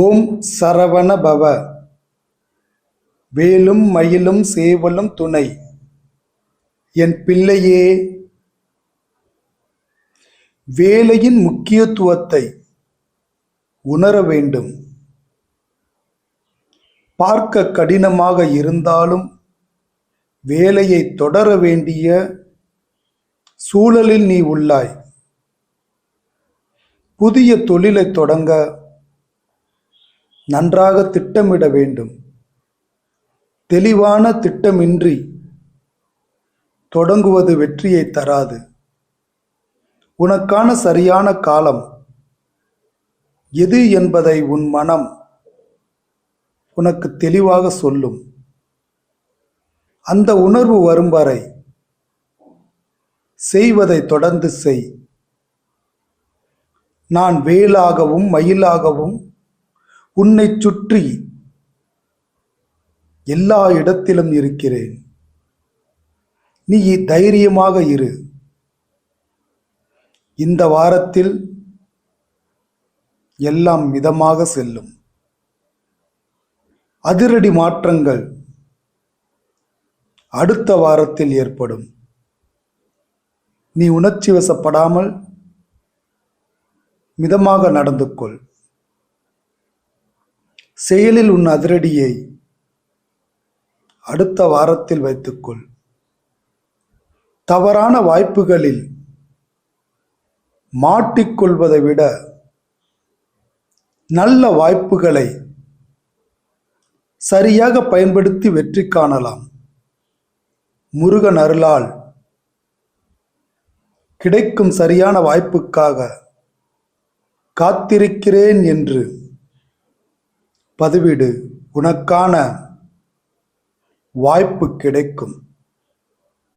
ஓம் சரவண பவ வேலும் மயிலும் சேவலும் துணை. என் பிள்ளையே வேலையின் முக்கியத்துவத்தை உணர வேண்டும். பார்க்க கடினமாக இருந்தாலும் வேலையை தொடர வேண்டிய சூழலில் நீ உள்ளாய். புதிய தொழிலை தொடங்க நன்றாக திட்டமிட வேண்டும். தெளிவான திட்டமின்றி தொடங்குவது வெற்றியை தராது. உனக்கான சரியான காலம் எது என்பதை உன் மனம் உனக்கு தெளிவாக சொல்லும். அந்த உணர்வு வரும் வரை செய்வதை தொடர்ந்து செய். நான் வேலாகவும் மயிலாகவும் உன்னை சுற்றி எல்லா இடத்திலும் இருக்கிறேன். நீ தைரியமாக இரு. இந்த வாரத்தில் எல்லாம் மிதமாக செல்லும். அதிரடி மாற்றங்கள் அடுத்த வாரத்தில் ஏற்படும். நீ உணர்ச்சி வசப்படாமல் மிதமாக நடந்து கொள். செயலில் உன் அதிரடியை அடுத்த வாரத்தில் வைத்துக்கொள். தவறான வாய்ப்புகளில் மாட்டிக்கொள்வதை விட நல்ல வாய்ப்புகளை சரியாக பயன்படுத்தி வெற்றி காணலாம். முருகன் அருளால் கிடைக்கும் சரியான வாய்ப்புக்காக காத்திருக்கிறேன் என்று பதிவிடு. உனக்கான வாய்ப்பு கிடைக்கும்.